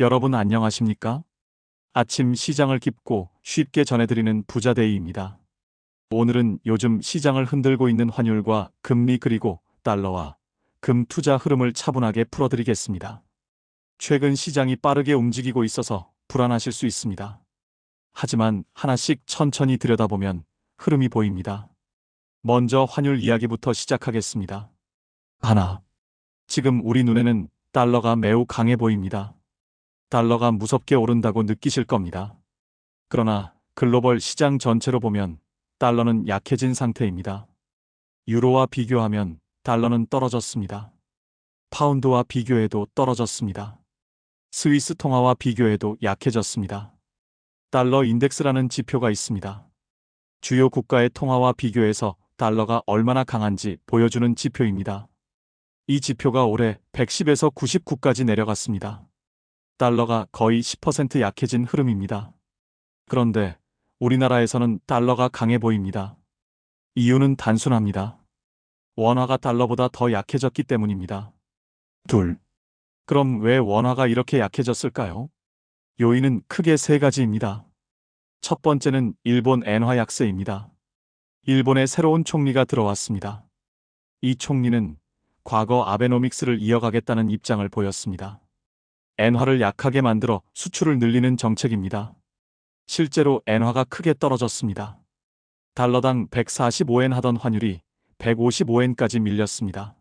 여러분 안녕하십니까? 아침 시장을 깊고 쉽게 전해드리는 부자데이입니다. 오늘은 요즘 시장을 흔들고 있는 환율과 금리 그리고 달러와 금 투자 흐름을 차분하게 풀어드리겠습니다. 최근 시장이 빠르게 움직이고 있어서 불안하실 수 있습니다. 하지만 하나씩 천천히 들여다보면 흐름이 보입니다. 먼저 환율 이야기부터 시작하겠습니다. 하나. 지금 우리 눈에는 달러가 매우 강해 보입니다. 달러가 무섭게 오른다고 느끼실 겁니다. 그러나 글로벌 시장 전체로 보면 달러는 약해진 상태입니다. 유로와 비교하면 달러는 떨어졌습니다. 파운드와 비교해도 떨어졌습니다. 스위스 통화와 비교해도 약해졌습니다. 달러 인덱스라는 지표가 있습니다. 주요 국가의 통화와 비교해서 달러가 얼마나 강한지 보여주는 지표입니다. 이 지표가 올해 110에서 99까지 내려갔습니다. 달러가 거의 10% 약해진 흐름입니다. 그런데 우리나라에서는 달러가 강해 보입니다. 이유는 단순합니다. 원화가 달러보다 더 약해졌기 때문입니다. 둘. 그럼 왜 원화가 이렇게 약해졌을까요? 요인은 크게 세 가지입니다. 첫 번째는 일본 엔화 약세입니다. 일본의 새로운 총리가 들어왔습니다. 이 총리는 과거 아베노믹스를 이어가겠다는 입장을 보였습니다. 엔화를 약하게 만들어 수출을 늘리는 정책입니다. 실제로 엔화가 크게 떨어졌습니다. 달러당 145엔 하던 환율이 155엔까지 밀렸습니다.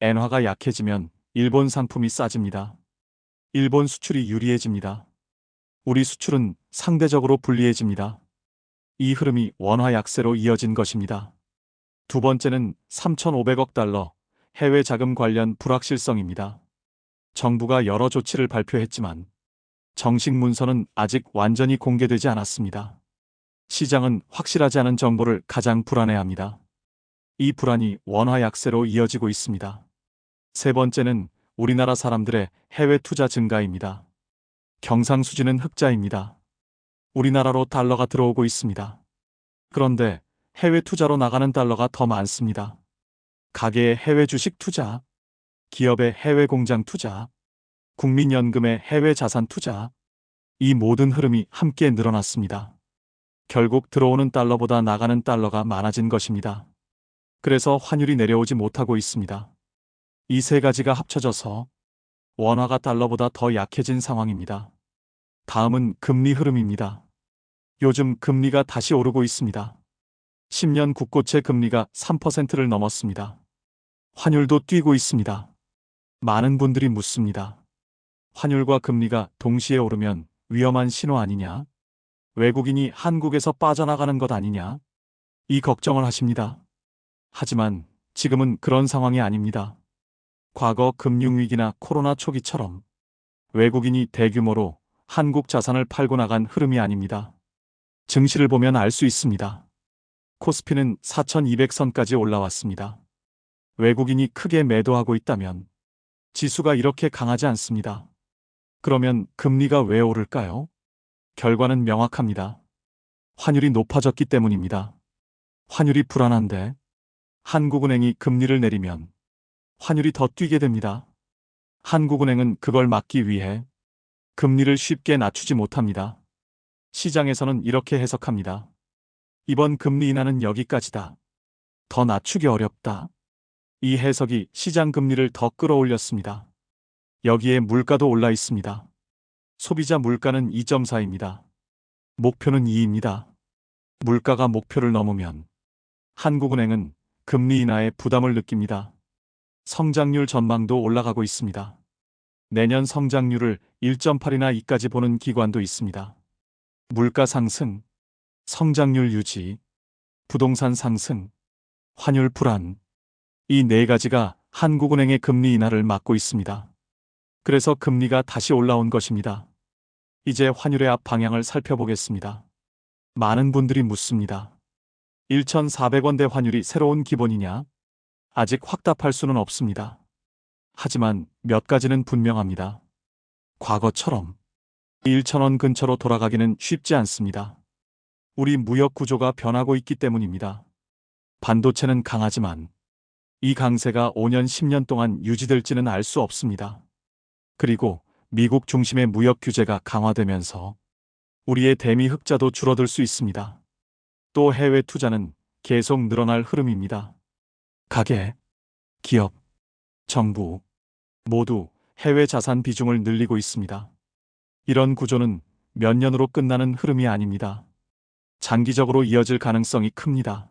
엔화가 약해지면 일본 상품이 싸집니다. 일본 수출이 유리해집니다. 우리 수출은 상대적으로 불리해집니다. 이 흐름이 원화 약세로 이어진 것입니다. 두 번째는 3,500억 달러 해외 자금 관련 불확실성입니다. 정부가 여러 조치를 발표했지만 정식 문서는 아직 완전히 공개되지 않았습니다. 시장은 확실하지 않은 정보를 가장 불안해합니다. 이 불안이 원화 약세로 이어지고 있습니다. 세 번째는 우리나라 사람들의 해외 투자 증가입니다. 경상수지는 흑자입니다. 우리나라로 달러가 들어오고 있습니다. 그런데 해외 투자로 나가는 달러가 더 많습니다. 가계의 해외 주식 투자, 기업의 해외 공장 투자, 국민연금의 해외 자산 투자, 이 모든 흐름이 함께 늘어났습니다. 결국 들어오는 달러보다 나가는 달러가 많아진 것입니다. 그래서 환율이 내려오지 못하고 있습니다. 이 세 가지가 합쳐져서 원화가 달러보다 더 약해진 상황입니다. 다음은 금리 흐름입니다. 요즘 금리가 다시 오르고 있습니다. 10년 국고채 금리가 3%를 넘었습니다. 환율도 뛰고 있습니다. 많은 분들이 묻습니다. 환율과 금리가 동시에 오르면 위험한 신호 아니냐? 외국인이 한국에서 빠져나가는 것 아니냐? 이 걱정을 하십니다. 하지만 지금은 그런 상황이 아닙니다. 과거 금융위기나 코로나 초기처럼 외국인이 대규모로 한국 자산을 팔고 나간 흐름이 아닙니다. 증시를 보면 알 수 있습니다. 코스피는 4,200선까지 올라왔습니다. 외국인이 크게 매도하고 있다면 지수가 이렇게 강하지 않습니다. 그러면 금리가 왜 오를까요? 결과는 명확합니다. 환율이 높아졌기 때문입니다. 환율이 불안한데 한국은행이 금리를 내리면 환율이 더 뛰게 됩니다. 한국은행은 그걸 막기 위해 금리를 쉽게 낮추지 못합니다. 시장에서는 이렇게 해석합니다. 이번 금리 인하는 여기까지다. 더 낮추기 어렵다. 이 해석이 시장 금리를 더 끌어올렸습니다. 여기에 물가도 올라 있습니다. 소비자 물가는 2.4입니다. 목표는 2입니다. 물가가 목표를 넘으면 한국은행은 금리 인하에 부담을 느낍니다. 성장률 전망도 올라가고 있습니다. 내년 성장률을 1.8이나 2까지 보는 기관도 있습니다. 물가 상승, 성장률 유지, 부동산 상승, 환율 불안. 이 네 가지가 한국은행의 금리 인하를 막고 있습니다. 그래서 금리가 다시 올라온 것입니다. 이제 환율의 앞 방향을 살펴보겠습니다. 많은 분들이 묻습니다. 1,400원대 환율이 새로운 기본이냐? 아직 확답할 수는 없습니다. 하지만 몇 가지는 분명합니다. 과거처럼 1,000원 근처로 돌아가기는 쉽지 않습니다. 우리 무역 구조가 변하고 있기 때문입니다. 반도체는 강하지만 이 강세가 5년, 10년 동안 유지될지는 알 수 없습니다. 그리고 미국 중심의 무역 규제가 강화되면서 우리의 대미 흑자도 줄어들 수 있습니다. 또 해외 투자는 계속 늘어날 흐름입니다. 가계, 기업, 정부 모두 해외 자산 비중을 늘리고 있습니다. 이런 구조는 몇 년으로 끝나는 흐름이 아닙니다. 장기적으로 이어질 가능성이 큽니다.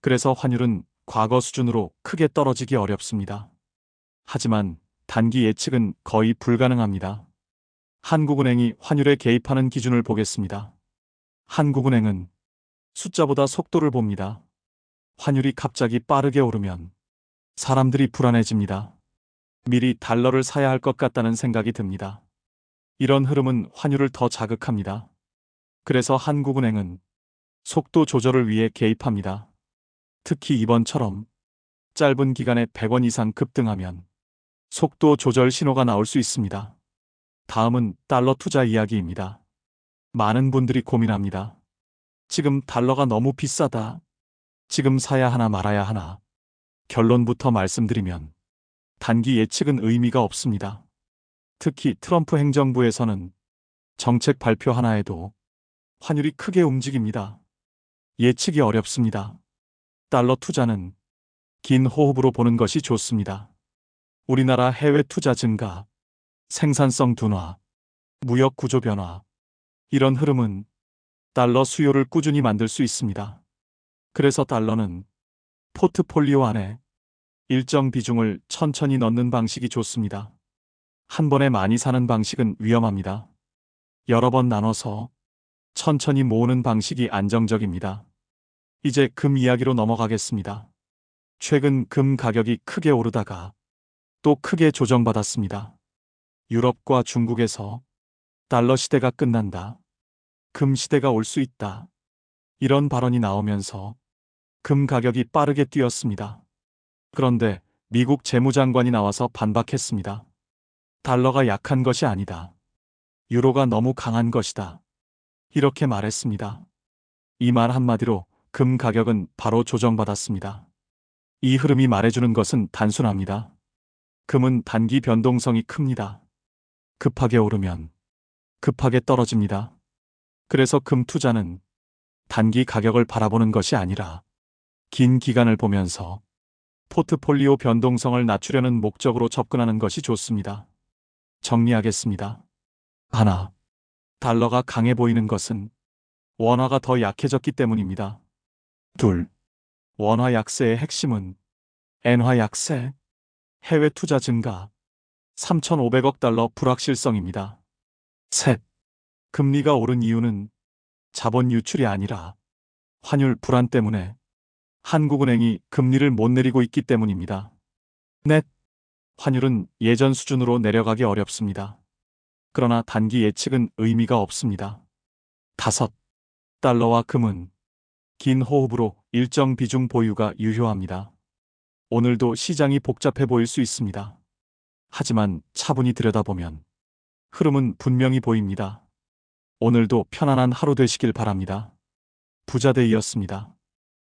그래서 환율은 과거 수준으로 크게 떨어지기 어렵습니다. 하지만 단기 예측은 거의 불가능합니다. 한국은행이 환율에 개입하는 기준을 보겠습니다. 한국은행은 숫자보다 속도를 봅니다. 환율이 갑자기 빠르게 오르면 사람들이 불안해집니다. 미리 달러를 사야 할 것 같다는 생각이 듭니다. 이런 흐름은 환율을 더 자극합니다. 그래서 한국은행은 속도 조절을 위해 개입합니다. 특히 이번처럼 짧은 기간에 100원 이상 급등하면 속도 조절 신호가 나올 수 있습니다. 다음은 달러 투자 이야기입니다. 많은 분들이 고민합니다. 지금 달러가 너무 비싸다. 지금 사야 하나 말아야 하나. 결론부터 말씀드리면 단기 예측은 의미가 없습니다. 특히 트럼프 행정부에서는 정책 발표 하나에도 환율이 크게 움직입니다. 예측이 어렵습니다. 달러 투자는 긴 호흡으로 보는 것이 좋습니다. 우리나라 해외 투자 증가, 생산성 둔화, 무역 구조 변화, 이런 흐름은 달러 수요를 꾸준히 만들 수 있습니다. 그래서 달러는 포트폴리오 안에 일정 비중을 천천히 넣는 방식이 좋습니다. 한 번에 많이 사는 방식은 위험합니다. 여러 번 나눠서 천천히 모으는 방식이 안정적입니다. 이제 금 이야기로 넘어가겠습니다. 최근 금 가격이 크게 오르다가 또 크게 조정받았습니다. 유럽과 중국에서 달러 시대가 끝난다. 금 시대가 올 수 있다. 이런 발언이 나오면서 금 가격이 빠르게 뛰었습니다. 그런데 미국 재무장관이 나와서 반박했습니다. 달러가 약한 것이 아니다. 유로가 너무 강한 것이다. 이렇게 말했습니다. 이 말 한마디로 금 가격은 바로 조정받았습니다. 이 흐름이 말해주는 것은 단순합니다. 금은 단기 변동성이 큽니다. 급하게 오르면 급하게 떨어집니다. 그래서 금 투자는 단기 가격을 바라보는 것이 아니라 긴 기간을 보면서 포트폴리오 변동성을 낮추려는 목적으로 접근하는 것이 좋습니다. 정리하겠습니다. 하나, 달러가 강해 보이는 것은 원화가 더 약해졌기 때문입니다. 둘, 원화 약세의 핵심은 엔화 약세, 해외 투자 증가, 3,500억 달러 불확실성입니다. 셋, 금리가 오른 이유는 자본 유출이 아니라 환율 불안 때문에 한국은행이 금리를 못 내리고 있기 때문입니다. 넷, 환율은 예전 수준으로 내려가기 어렵습니다. 그러나 단기 예측은 의미가 없습니다. 다섯, 달러와 금은 긴 호흡으로 일정 비중 보유가 유효합니다. 오늘도 시장이 복잡해 보일 수 있습니다. 하지만 차분히 들여다보면 흐름은 분명히 보입니다. 오늘도 편안한 하루 되시길 바랍니다. 부자데이였습니다.